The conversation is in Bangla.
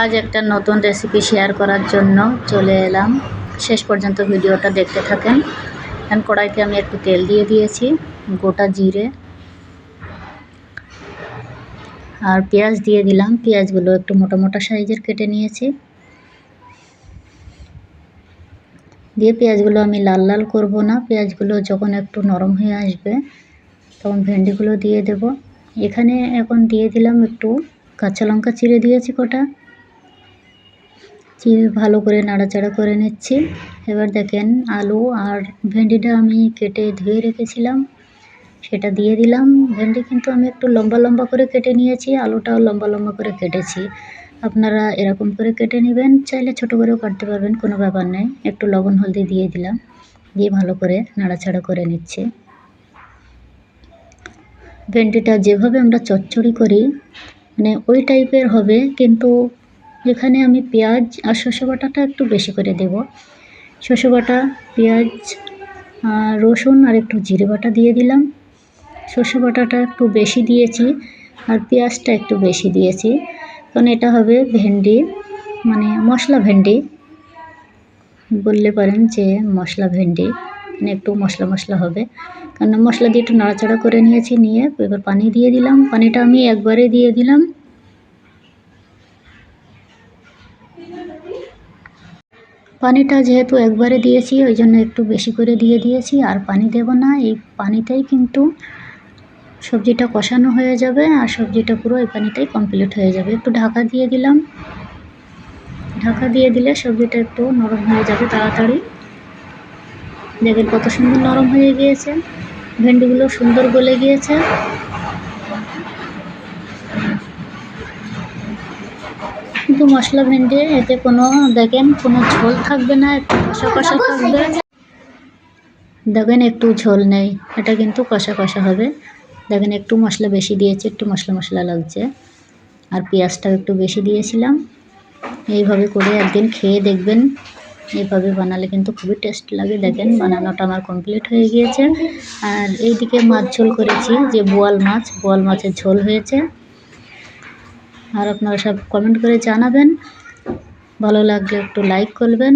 আজ একটা নতুন রেসিপি শেয়ার করার জন্য চলে এলাম। শেষ পর্যন্ত ভিডিওটা দেখতে থাকেন। এখন কড়াইতে আমি একটু তেল দিয়ে দিয়েছি, গোটা জিরে। আর পেঁয়াজ দিয়ে দিলাম। পেঁয়াজগুলো একটু মোটা মোটা সাইজের কেটে নিয়েছি। দিয়ে পেঁয়াজগুলো আমি লাল লাল করব না। পেঁয়াজগুলো যখন একটু নরম হয়ে আসবে, তখন ভেন্ডিগুলো দিয়ে দেব। এখানে এখন দিয়ে দিলাম একটু কাঁচা লঙ্কা চিড়ে দিয়েছি কটা। চিড়ে ভালো করে নাড়াচাড়া করে নিচ্ছি। এবার দেখেন আলু আর ভেন্ডিটা আমি কেটে ধুয়ে রেখেছিলাম, সেটা দিয়ে দিলাম। ভেন্ডি কিন্তু আমি একটু লম্বা লম্বা করে কেটে নিয়েছি, আলুটাও লম্বা লম্বা করে কেটেছি। আপনারা এরকম করে কেটে নেবেন, চাইলে ছোটো করেও কাটতে পারবেন, কোনো ব্যাপার নেই। একটু লবণ হলদি দিয়ে দিলাম, দিয়ে ভালো করে নাড়াচাড়া করে নিচ্ছি। ভেন্ডিটা যেভাবে আমরা চচ্চড়ি করি মানে ওই টাইপের হবে, কিন্তু এখানে আমি পেঁয়াজ আর শসা বাটাটা একটু বেশি করে দেব। শসা বাটা, পেঁয়াজ রসুন আর একটু জিরে বাটা দিয়ে দিলাম। শসা বাটাটা একটু বেশি দিয়েছি আর পেঁয়াজটা একটু বেশি দিয়েছি। কারণ এটা হবে ভেন্ডি মানে মশলা ভেন্ডি। বললে পারেন যে মশলা ভেন্ডি মানে একটু মশলা মশলা হবে। কারণ মশলা দিয়ে একটু নাড়াচাড়া করে নিয়েছি, নিয়ে এবার পানি দিয়ে দিলাম। পানিটা আমি একবারে দিয়ে দিলাম। পানিটা যেহেতু একবারে দিয়েছি, ওই জন্য একটু বেশি করে দিয়ে দিয়েছি। আর পানি দেব না, এই পানিতেই কিন্তু সবজিটা কষানো হয়ে যাবে আর সবজিটা পুরো এই পানিতেই কমপ্লিট হয়ে যাবে। একটু ঢাকা দিয়ে দিলাম। ঢাকা দিয়ে দিলে সবজিটা একটু নরম হয়ে যাবে তাড়াতাড়ি। দেখেন কত সুন্দর নরম হয়ে গিয়েছে। ভেন্ডিগুলো সুন্দর গলে গিয়েছে। কিন্তু মশলা ভেন্ডি, এতে কোনো, দেখেন, কোনো ঝোল থাকবে না, একটু কষা কষা থাকবে। দেখেন, একটু ঝোল নেই, এটা কিন্তু কষা কষা হবে। দেখেন, একটু মশলা বেশি দিয়েছি, একটু মশলা মশলা লাগছে। আর পেঁয়াজটাও একটু বেশি দিয়েছিলাম। এইভাবে করে একদিন খেয়ে দেখবেন। এইভাবে বানালে কিন্তু খুবই টেস্ট লাগে। দেখেন, বানানোটা আমার কমপ্লিট হয়ে গিয়েছে। আর এইদিকে মাছ ঝোল করেছি, যে বোয়াল মাছ, বোয়াল মাছের ঝোল হয়েছে। আর আপনারা সব কমেন্ট করে জানাবেন। ভালো লাগলে একটু লাইক করবেন।